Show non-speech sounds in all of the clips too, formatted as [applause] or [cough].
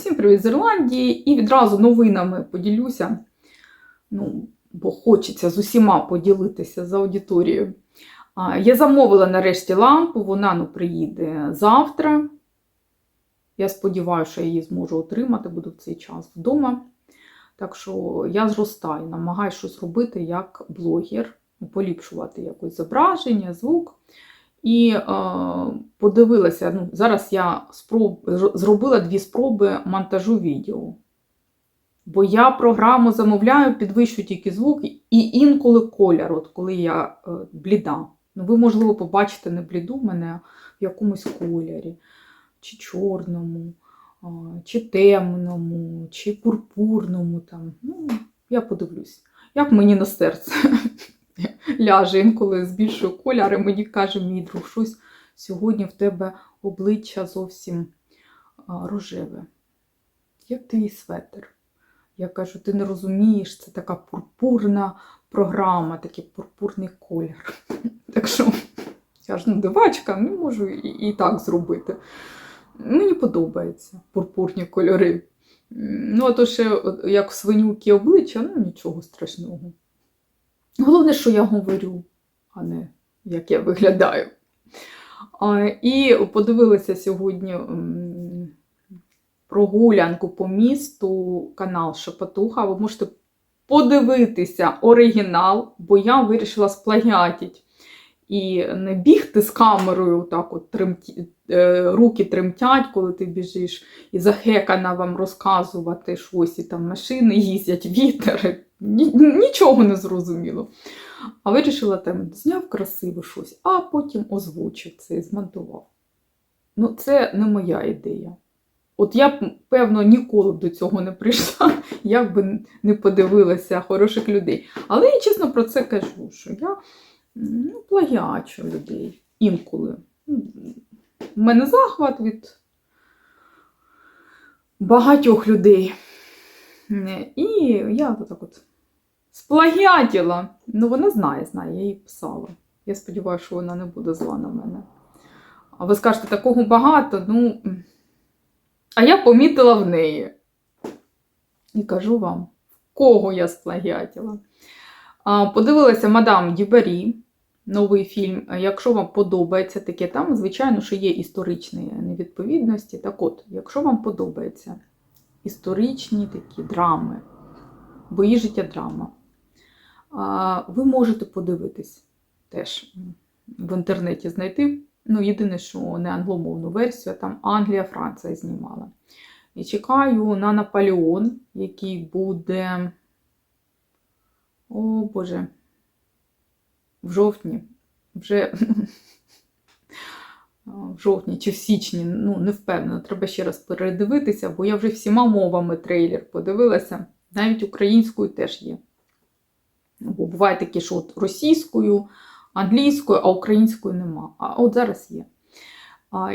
Всім привіт з Ірландії і відразу новинами поділюся. Ну, бо хочеться з усіма поділитися з аудиторією. Я замовила нарешті лампу, вона ну, приїде завтра. Я сподіваюся, що я її зможу отримати, буду в цей час вдома. Так що я зростаю, намагаюся щось робити як блогер, поліпшувати якось зображення, звук. І е, подивилася, ну, зараз я спроб, зробила дві спроби монтажу відео. Бо я програму замовляю, підвищую тільки звук і інколи колір, от коли я е, бліда. Ну, ви, можливо, побачите не бліду мене в якомусь кольорі, чи чорному, а, чи темному, чи пурпурному. Там. Ну, Я подивлюсь, як мені на серце ляже інколи збільшую кольори, мені каже мій друг, щось сьогодні в тебе обличчя зовсім рожеве. Як твій светр? Я кажу, ти не розумієш, це така пурпурна програма, такий пурпурний колір. [laughs] Так що я ж ну, дивачка, не можу і, і так зробити. Мені подобаються пурпурні кольори. Ну, а то ще як свинюки обличчя, ну нічого страшного. Головне, що я говорю, а не як я виглядаю. І подивилася сьогодні прогулянку по місту, канал Шепотуха. Ви можете подивитися оригінал, бо я вирішила сплагіатити. І не бігти з камерою, так от тремті, е, руки тремтять, коли ти біжиш, і захекана вам розказувати щось, і там машини їздять, вітер. Нічого не зрозуміло. А вирішила там, зняв красиво щось, а потім озвучив це і змонтував. Ну, це не моя ідея. От я б, певно, ніколи б до цього не прийшла, [laughs] як би не подивилася хороших людей. Але я чесно про це кажу, що я ну, плагіачу людей інколи. У мене захват від багатьох людей. І я так от сплагіатіла. Ну, вона знає, знає, я їй писала. Я сподіваюся, що вона не буде зла на мене. А ви скажете, такого багато, ну. А я помітила в неї. І кажу вам, кого я сплагіатіла. Подивилася мадам Дюбарі, новий фільм. Якщо вам подобається таке, там, звичайно, що є історичні невідповідності. Так от, якщо вам подобається історичні такі драми, бої життя драма, ви можете подивитись теж в інтернеті знайти. Ну, єдине, що не англомовну версію, а там Англія, Франція знімала. І чекаю на Наполеон, який буде. О Боже, в жовтні, вже [laughs] в жовтні чи в січні, ну, не впевнена, треба ще раз передивитися, бо я вже всіма мовами трейлер подивилася. Навіть українською теж є. Бо буває таке, що от російською англійською, а українською нема. А от зараз є.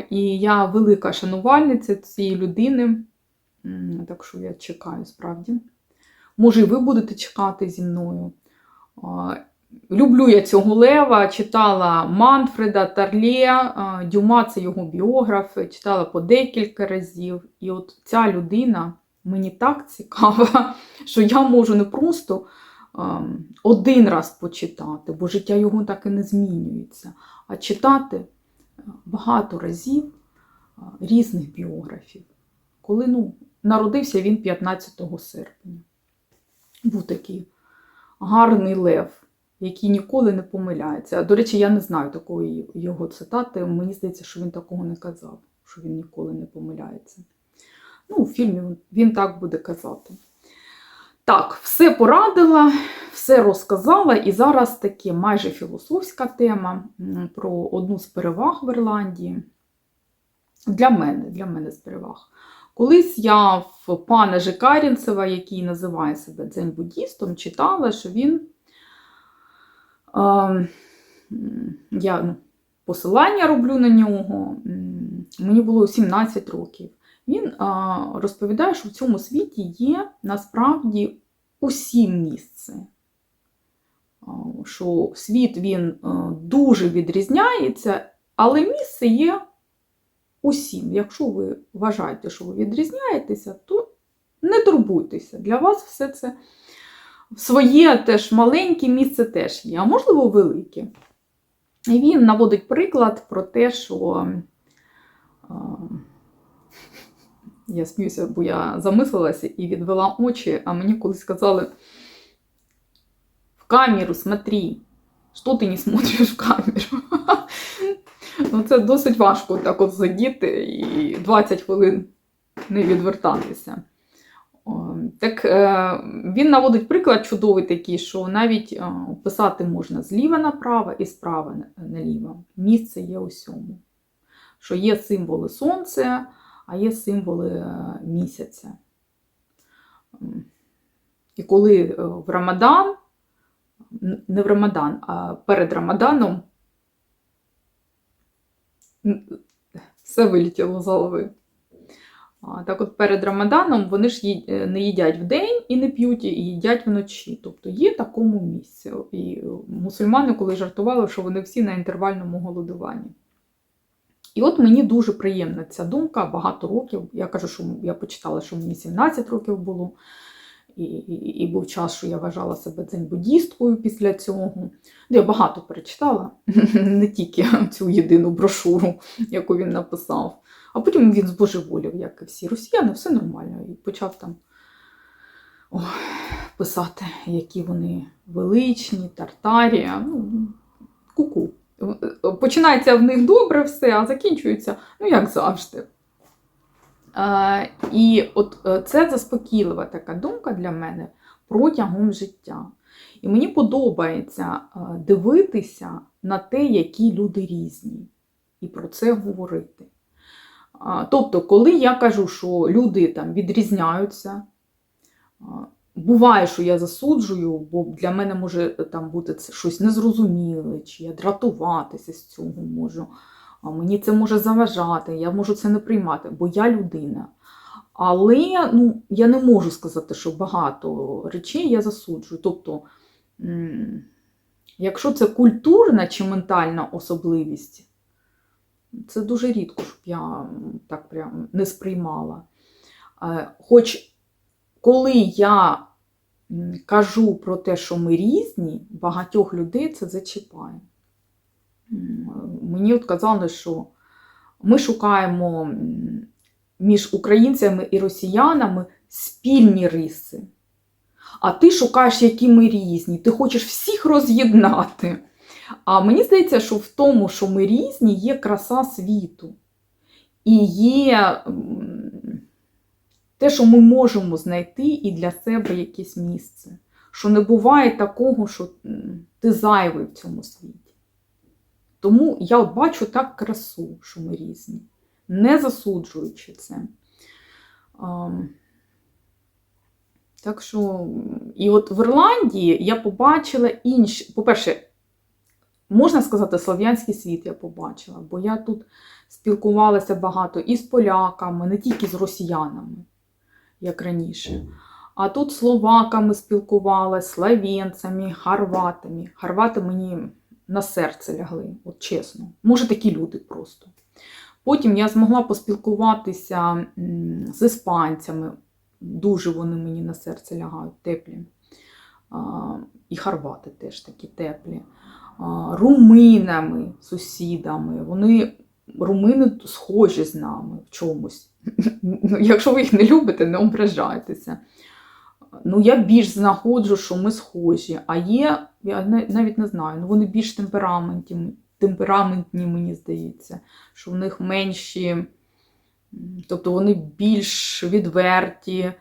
І я велика шанувальниця цієї людини, так що я чекаю справді. Може, і ви будете чекати зі мною. Люблю я цього Лева, читала Манфреда, Тарлє, Дюма це його біограф, читала по декілька разів. І от ця людина мені так цікава, [laughs] що я можу не просто один раз почитати, бо життя його так і не змінюється, а читати е, багато разів е, різних біографів. Коли ну, народився він 15 серпня. Був такий гарний лев, який ніколи не помиляється. До речі, я не знаю такої його цитати. Мені здається, що він такого не казав, що він ніколи не помиляється. Ну, У фільмі він так буде казати. Так, все порадила, все розказала, і зараз таке майже філософська тема про одну з переваг в Ірландії. Для мене, для мене з переваг. Колись я в пана Жикарінцева, який називає себе дзень-буддістом, читала, що він е, я ну, посилання роблю на нього, мені було 17 років. Він розповідає, що в цьому світі є насправді усі місце. Що світ він дуже відрізняється, але місце є усім. Якщо ви вважаєте, що ви відрізняєтеся, то не турбуйтеся. Для вас все це своє теж маленьке місце теж є, а можливо, велике. І він наводить приклад про те, що я сміюся, бо я замислилася і відвела очі, а мені колись сказали: в камеру смотри, що ти не смотриш в камеру. [laughs] Ну, це досить важко так от сидіти і 20 хвилин не відвертатися. Так е, він наводить приклад чудовий такий, що навіть е, писати можна зліва направо і справа наліво. Місце є усьому. Що є символи сонця, а є символи е, місяця. І коли е, в Рамадан, не в Рамадан, а перед Рамаданом все вилетіло з голови. Так от перед Рамаданом вони ж е, не їдять вдень і не п'ють, і їдять вночі. Тобто є такому місці. І мусульмани коли жартували, що вони всі на інтервальному голодуванні. І от мені дуже приємна ця думка багато років. Я кажу, що я почитала, що мені 17 років було. І, і, і був час, що я вважала себе дзень-буддісткою після цього. Я багато перечитала, [laughs] не тільки цю єдину брошуру, яку він написав. А потім він збожеволів, як і всі росіяни, все нормально. І почав там ой, писати, які вони величні, тартарія. Ну, ку-ку. Починається в них добре все, а закінчується, ну, як завжди. Е, і от е, це заспокійлива така думка для мене протягом життя. І мені подобається е, дивитися на те, які люди різні, і про це говорити. А, Тобто, коли я кажу, що люди там відрізняються, а, буває, що я засуджую, бо для мене може там бути це щось незрозуміле, чи я дратуватися з цього можу, а мені це може заважати, я можу це не приймати, бо я людина. Але ну, я не можу сказати, що багато речей я засуджую. Тобто, якщо це культурна чи ментальна особливість, це дуже рідко, щоб я так прям не сприймала. Е, Хоч коли я кажу про те, що ми різні, багатьох людей це зачіпає. Мені от казали, що ми шукаємо між українцями і росіянами спільні риси. А ти шукаєш, які ми різні, ти хочеш всіх роз'єднати. А мені здається, що в тому, що ми різні, є краса світу. І є те, що ми можемо знайти і для себе якесь місце. Що не буває такого, що ти зайвий в цьому світі. Тому я бачу так красу, що ми різні, не засуджуючи це. Так що, і от в Ірландії я побачила інші, по-перше, можна сказати, слов'янський світ я побачила, бо я тут спілкувалася багато і з поляками, не тільки з росіянами, як раніше. А тут словаками спілкувалася, словенцями, хорватами. Хорвати мені на серце лягли, от чесно. Може, такі люди просто. Потім я змогла поспілкуватися з іспанцями. Дуже вони мені на серце лягають, теплі. І хорвати теж такі теплі. Руминами, сусідами. Вони румини схожі з нами в чомусь. [laughs] Ну, Якщо ви їх не любите, не ображайтеся. Ну, я більш знаходжу, що ми схожі. А є, я навіть не знаю, ну вони більш темпераментні, темпераментні, мені здається, що в них менші, тобто вони більш відверті.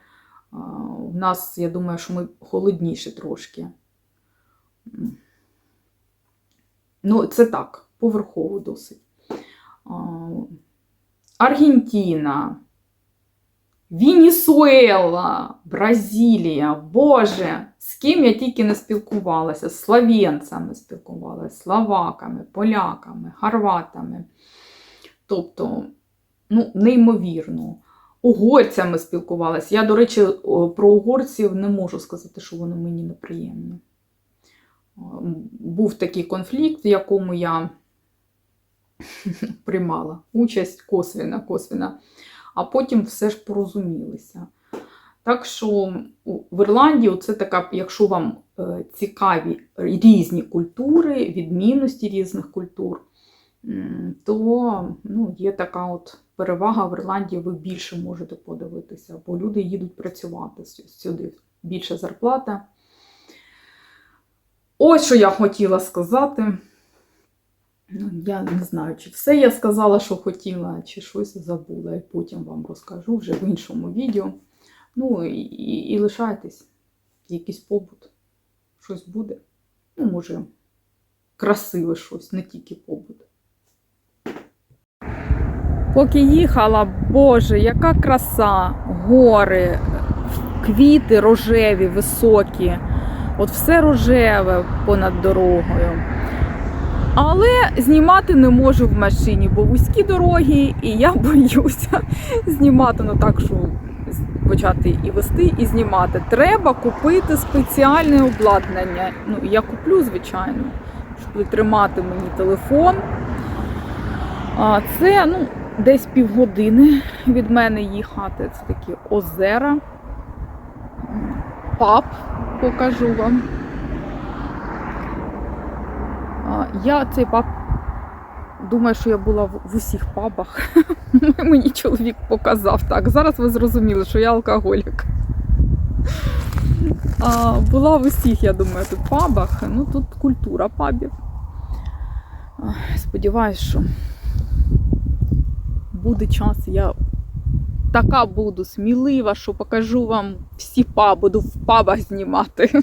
У нас, я думаю, що ми холодніші трошки. Ну, це так, поверхово досить. Аргентина, Венесуела, Бразилія, Боже, з ким я тільки не спілкувалася, з словенцями спілкувалася, словаками, поляками, хорватами. Тобто, ну, неймовірно. Угорцями спілкувалася. Я, до речі, про угорців не можу сказати, що вони мені неприємні. Був такий конфлікт, в якому я [laughs] приймала участь косвіна, косвіна, а потім все ж порозумілися. Так що в Ірландії це така, якщо вам е, цікаві різні культури, відмінності різних культур, то ну, є така от перевага в Ірландії, ви більше можете подивитися, бо люди їдуть працювати сюди. Більша зарплата. Ось що я хотіла сказати. Ну, Я не знаю, чи все я сказала, що хотіла, чи щось забула. І потім вам розкажу вже в іншому відео. Ну і, і, і лишайтесь. Якийсь побут. Щось буде. Ну, може, красиве щось, не тільки побут. Поки їхала, Боже, яка краса, гори, квіти рожеві, високі. От все рожеве понад дорогою. Але знімати не можу в машині, бо вузькі дороги, і я [laughs] боюся знімати ну так, що почати і вести, і знімати. Треба купити спеціальне обладнання. Ну, я куплю, звичайно, щоб тримати мені телефон. А це ну, десь півгодини від мене їхати. Це такі озера. Паб покажу вам. А, Я цей паб думаю, що я була в, усіх пабах. [laughs] Мені чоловік показав так. Зараз ви зрозуміли, що я алкоголік. А, була в усіх, я думаю, тут пабах. Ну тут культура пабів. Сподіваюсь, що буде час, я така буду смілива, що покажу вам всі паби, буду в пабах знімати.